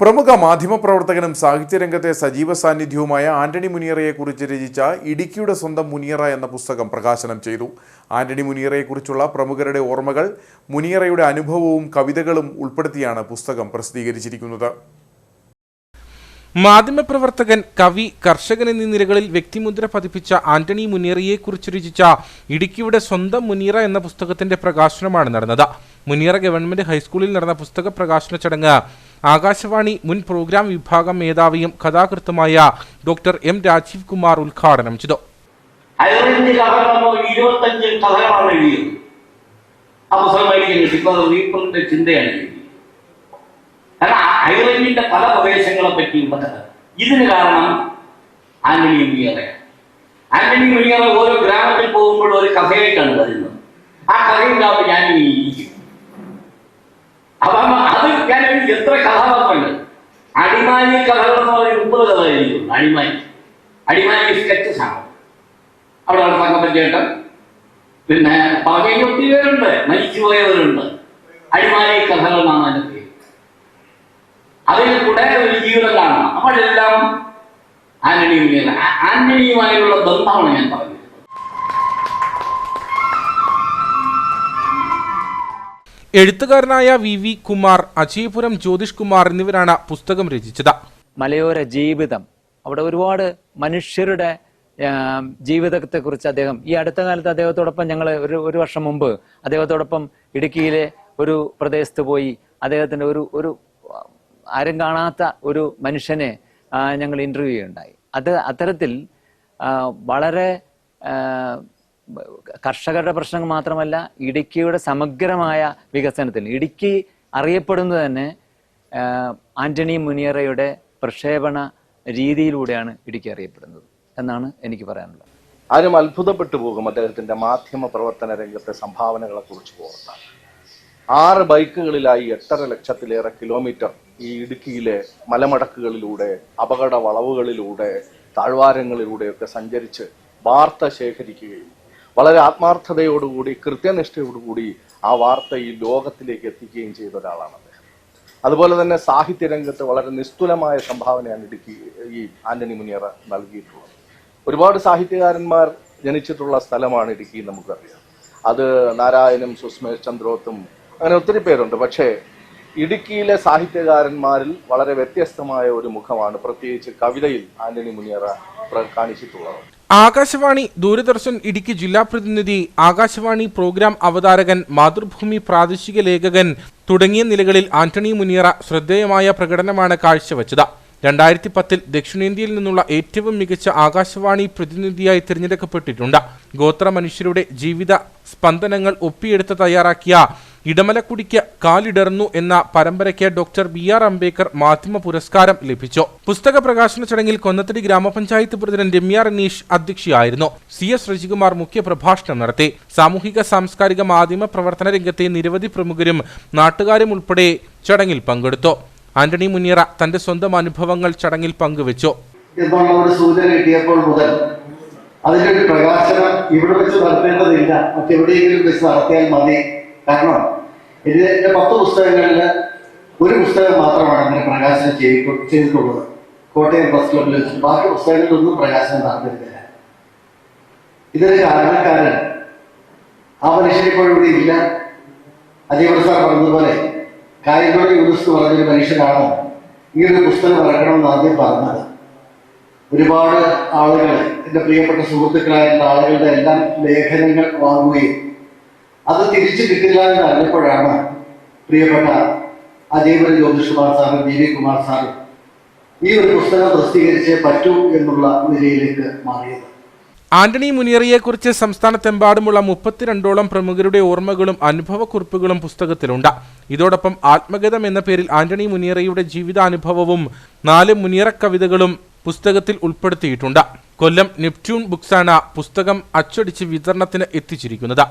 പ്രമുഖ മാധ്യമപ്രവർത്തകനും സാഹിത്യരംഗത്തെ സജീവ സാന്നിധ്യവുമായ ആന്റണി മുനിയറയെക്കുറിച്ച് രചിച്ച ഇടുക്കിയുടെ സ്വന്തം മുനിയറ എന്ന പുസ്തകം പ്രകാശനം ചെയ്തു. ആന്റണി മുനിയറയെക്കുറിച്ചുള്ള പ്രമുഖരുടെ ഓർമ്മകൾ മുനിയറയുടെ അനുഭവവും കവിതകളും ഉൾപ്പെടുത്തിയാണ് പുസ്തകം പ്രസിദ്ധീകരിച്ചിരിക്കുന്നത്. മാധ്യമപ്രവർത്തകൻ കവി കർഷകൻ എന്നീ നിലകളിൽ വ്യക്തിമുദ്ര പതിപ്പിച്ച ആന്റണി മുനിയറയെക്കുറിച്ച് രചിച്ച ഇടുക്കിയുടെ സ്വന്തം മുനിയറ എന്ന പുസ്തകത്തിന്റെ പ്രകാശനമാണ് നടന്നത്. മുനിയറ ഗവൺമെന്റ് ഹൈസ്കൂളിൽ നടന്ന പുസ്തക പ്രകാശന ചടങ്ങ് ആകാശവാണി മുൻ പ്രോഗ്രാം വിഭാഗം മേധാവിയും കഥാകൃത്തുമായ ഡോക്ടർ എം രാജീവ് കുമാർ ഉദ്ഘാടനം ചെയ്തു. എഴുതിയത് ആ പുസ്തകം മേടിക്കാൻ കിട്ടി ഇപ്പൊ ചിന്തയാണ് പല പ്രദേശങ്ങളെ പറ്റിയുള്ള ഇതിന് കാരണം ആന്റണി മുനിയറ ആന്റണി ഓരോ ഗ്രാമത്തിൽ പോകുമ്പോൾ ഒരു കഥയായിട്ടാണ് വരുന്നത് ആ കഥയില്ലാതെ ഞാൻ ഇരിക്കും അപ്പം അത് ഞാൻ എഴുതി എത്ര കഥാപാത്രങ്ങൾ അടിമാലി കഥകൾ എന്ന് പറയുന്ന മുപ്പത് കഥ എഴുതിയിട്ടുണ്ട് അടിമാലി. അടിമാലി സ്കെച്ചസ് ആണ് അവിടെ നടക്കാൻ ചേട്ടൻ പിന്നെ പറഞ്ഞ ഒത്തിരി പേരുണ്ട് മരിച്ചു പോയവരുണ്ട്. അടിമാലി കഥകൾ എന്നാണ് അതിന്റെ പേര്. അതിൽ കൂടെ ഒരു ജീവിതം കാണണം അപ്പോഴെല്ലാം ആന്റണി മുനിയറ ആന്റണിയുമായുള്ള ബന്ധമാണ് ഞാൻ പറഞ്ഞത്. എഴുത്തുകാരനായ വി വി കുമാർ അജയപുരം ജ്യോതിഷ് കുമാർ എന്നിവരാണ് പുസ്തകം രചിച്ചത്. മലയോര ജീവിതം. അവിടെ ഒരുപാട് മനുഷ്യരുടെ ജീവിതത്തെ ജീവിതത്തെക്കുറിച്ച് അദ്ദേഹം ഈ അടുത്ത കാലത്ത് അദ്ദേഹത്തോടൊപ്പം ഞങ്ങൾ ഒരു ഒരു വർഷം മുമ്പ് അദ്ദേഹത്തോടൊപ്പം ഇടുക്കിയിലെ ഒരു പ്രദേശത്ത് പോയി അദ്ദേഹത്തിന്റെ ഒരു ഒരു ആരും കാണാത്ത ഒരു മനുഷ്യനെ ഞങ്ങൾ ഇന്റർവ്യൂ ചെയ്യുണ്ടായി അത് അത്തരത്തിൽ വളരെ കർഷകരുടെ പ്രശ്നങ്ങൾ മാത്രമല്ല ഇടുക്കിയുടെ സമഗ്രമായ വികസനത്തിൽ. ഇടുക്കി അറിയപ്പെടുന്നത് തന്നെ ആന്റണി മുനിയറയുടെ പ്രക്ഷേപണ രീതിയിലൂടെയാണ് ഇടുക്കി അറിയപ്പെടുന്നത് എന്നാണ് എനിക്ക് പറയാനുള്ളത്. ആരും അത്ഭുതപ്പെട്ടു പോകും അദ്ദേഹത്തിന്റെ മാധ്യമ പ്രവർത്തന രംഗത്തെ സംഭാവനകളെ കുറിച്ച് ഓർത്താൽ ആറ് ബൈക്കുകളിലായി എട്ടര ലക്ഷത്തിലേറെ കിലോമീറ്റർ ഈ ഇടുക്കിയിലെ മലമടക്കുകളിലൂടെ അപകട വളവുകളിലൂടെ താഴ്വാരങ്ങളിലൂടെയൊക്കെ സഞ്ചരിച്ച് വാർത്ത ശേഖരിക്കുകയും വളരെ ആത്മാർത്ഥതയോടുകൂടി കൃത്യനിഷ്ഠയോടുകൂടി ആ വാർത്ത ഈ ലോകത്തിലേക്ക് എത്തിക്കുകയും ചെയ്ത ഒരാളാണ് അദ്ദേഹം. അതുപോലെ തന്നെ സാഹിത്യ രംഗത്ത് വളരെ നിസ്തുലമായ സംഭാവനയാണ് ഇടുക്കി ഈ ആന്റണി മുനിയറ നൽകിയിട്ടുള്ളത്. ഒരുപാട് സാഹിത്യകാരന്മാർ ജനിച്ചിട്ടുള്ള സ്ഥലമാണ് ഇടുക്കി നമുക്കറിയാം. അത് നാരായണും സുസ്മേഷ് ചന്ദ്രോത്തും അങ്ങനെ ഒത്തിരി പേരുണ്ട്. പക്ഷേ ഇടുക്കിയിലെ സാഹിത്യകാരന്മാരിൽ വളരെ വ്യത്യസ്തമായ ഒരു മുഖമാണ് പ്രത്യേകിച്ച് കവിതയിൽ ആന്റണി മുനിയറ കാണിച്ചിട്ടുള്ളത്. ആകാശവാണി ദൂരദർശൻ ഇടുക്കി ജില്ലാ പ്രതിനിധി ആകാശവാണി പ്രോഗ്രാം അവതാരകൻ മാതൃഭൂമി പ്രാദേശിക ലേഖകൻ തുടങ്ങിയ നിലകളിൽ ആന്റണി മുനിയറ ശ്രദ്ധേയമായ പ്രകടനമാണ് കാഴ്ചവെച്ചത്. രണ്ടായിരത്തി പത്തിൽ ദക്ഷിണേന്ത്യയിൽ നിന്നുള്ള ഏറ്റവും മികച്ച ആകാശവാണി പ്രതിനിധിയായി തിരഞ്ഞെടുക്കപ്പെട്ടിട്ടുണ്ട്. ഗോത്ര മനുഷ്യരുടെ ജീവിത സ്പന്ദനങ്ങൾ ഒപ്പിയെടുത്ത് തയ്യാറാക്കിയ ഇടമലക്കുടിക്ക് കാലിടർന്നു എന്ന പരമ്പരയ്ക്ക് ഡോക്ടർ ബി ആർ അംബേദ്കർ മാധ്യമ പുരസ്കാരം ലഭിച്ചു. പുസ്തക പ്രകാശന ചടങ്ങിൽ കൊന്നത്തടി ഗ്രാമപഞ്ചായത്ത് പ്രസിഡന്റ് രമ്യ റനീഷ് അധ്യക്ഷയായിരുന്നു. സി എസ് രജികുമാർ മുഖ്യ പ്രഭാഷണം നടത്തി. സാമൂഹിക സാംസ്കാരിക മാധ്യമ പ്രവർത്തന രംഗത്തെ നിരവധി പ്രമുഖരും നാട്ടുകാരും ഉൾപ്പെടെ ചടങ്ങിൽ പങ്കെടുത്തു. ആന്റണി മുനിയറ തന്റെ സ്വന്തം അനുഭവങ്ങൾ ചടങ്ങിൽ പങ്കുവച്ചു. സൂചന മുതൽ അതിന്റെ ഒരു പ്രകാശനം ഇവിടെ വെച്ച് നടത്തേണ്ടതില്ല. മറ്റെവിടെയെങ്കിലും വെച്ച് നടത്തിയാൽ മതി. കാരണം ഇത് എന്റെ പത്ത് പുസ്തകങ്ങളിൽ ഒരു പുസ്തകം മാത്രമാണ് അങ്ങനെ പ്രകാശനം ചെയ്തിട്ടു- ചെയ്തിട്ടുള്ളത്. കോട്ടയം പ്രസ് ക്ലബിൽ വെച്ച്. ബാക്കി പുസ്തകങ്ങളിലൊന്നും പ്രകാശനം നടന്നിരുന്നില്ല ഇതൊരു കാരണക്കാരൻ. ആ മനുഷ്യൻ ഇപ്പോൾ ഇവിടെ ഇല്ല. അജയ് സാർ പറഞ്ഞതുപോലെ കായംകോട് യൂസ് പറഞ്ഞൊരു മനുഷ്യനാണ് ഒരു പുസ്തകം ഇറക്കണമെന്ന് ആദ്യം പറഞ്ഞത്. ഒരുപാട് ആളുകൾ എന്റെ പ്രിയപ്പെട്ട സുഹൃത്തുക്കളായിട്ടുള്ള ആളുകളുടെ എല്ലാം ലേഖനങ്ങൾ വാങ്ങുകയും അത് തിരിച്ചു കിട്ടില്ല എന്ന് അറിഞ്ഞപ്പോഴാണ് പ്രിയപ്പെട്ട അജയപുര ജ്യോതിഷ് കുമാർ സാറും വി വി കുമാർ സാറും ഈ ഒരു പുസ്തകം പ്രസിദ്ധീകരിച്ചേ പറ്റൂ എന്നുള്ള നിലയിലേക്ക് മാറിയത്. ആന്റണി മുനിയറിയെക്കുറിച്ച് സംസ്ഥാനത്തെമ്പാടുമുള്ള മുപ്പത്തിരണ്ടോളം പ്രമുഖരുടെ ഓർമ്മകളും അനുഭവക്കുറിപ്പുകളും പുസ്തകത്തിലുണ്ട്. ഇതോടൊപ്പം ആത്മഗതം എന്ന പേരിൽ ആന്റണി മുനിയറയുടെ ജീവിതാനുഭവവും നാല് മുനിയറ കവിതകളും പുസ്തകത്തിൽ ഉൾപ്പെടുത്തിയിട്ടുണ്ട്. കൊല്ലം നെപ്റ്റ്യൂൺ ബുക്സാണ് പുസ്തകം അച്ചടിച്ച് വിതരണത്തിന് എത്തിച്ചിരിക്കുന്നത്.